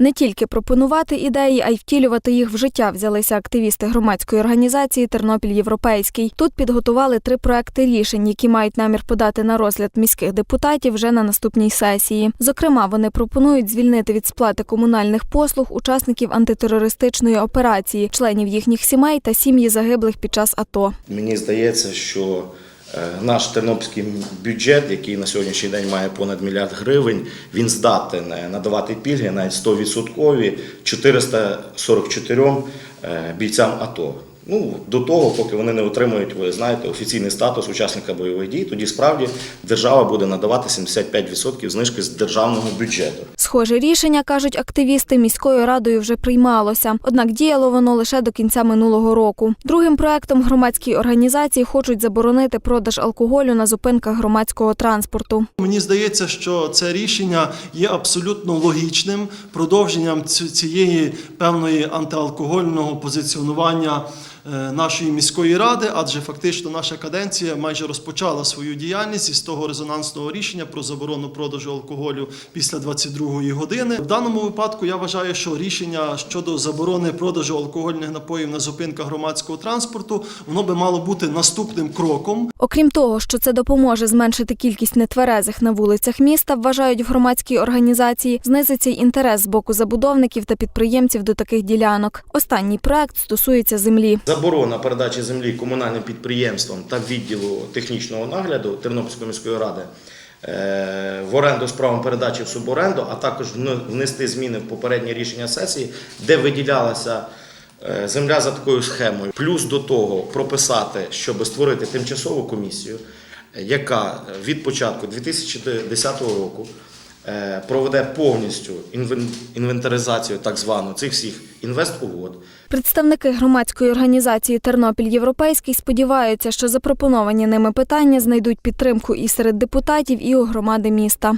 Не тільки пропонувати ідеї, а й втілювати їх в життя взялися активісти громадської організації Тернопіль Європейський. Тут підготували три проекти рішень, які мають намір подати на розгляд міських депутатів вже на наступній сесії. Зокрема, вони пропонують звільнити від сплати комунальних послуг учасників антитерористичної операції, членів їхніх сімей та сім'ї загиблих під час АТО. Мені здається, що наш тернопільський бюджет, який на сьогоднішній день має понад мільярд гривень, він здатен е, надавати пільги навіть 100% 444 е, бійцям АТО. Ну, до того, поки вони не отримують, ви знаєте, офіційний статус учасника бойових дій, тоді справді держава буде надавати 75% знижки з державного бюджету. Схоже рішення, кажуть активісти, міською радою вже приймалося. Однак діяло воно лише до кінця минулого року. Другим проектом громадській організації хочуть заборонити продаж алкоголю на зупинках громадського транспорту. Мені здається, що це рішення є абсолютно логічним продовженням ці- цієї певної антиалкогольного позиціонування нашої міської ради, адже фактично наша каденція майже розпочала свою діяльність із того резонансного рішення про заборону продажу алкоголю після 22-ї години. В даному випадку я вважаю, що рішення щодо заборони продажу алкогольних напоїв на зупинках громадського транспорту воно би мало бути наступним кроком Окрім того, що це допоможе зменшити кількість нетверезих на вулицях міста, вважають в громадській організації, знизиться й інтерес з боку забудовників та підприємців до таких ділянок. Останній проект стосується землі. Заборона передачі землі комунальним підприємствам та відділу технічного нагляду Тернопільської міської ради е, в оренду з правом передачі в суборенду, а також внести зміни в попереднє рішення сесії, де виділялася е, земля за такою схемою. Плюс до того прописати, щоб створити тимчасову комісію, е, яка від початку 2010 року проведе повністю інвентаризацію так звану цих всіх інвестугод. Представники громадської організації Тернопіль Європейський сподіваються, що запропоновані ними питання знайдуть підтримку і серед депутатів, і у громади міста.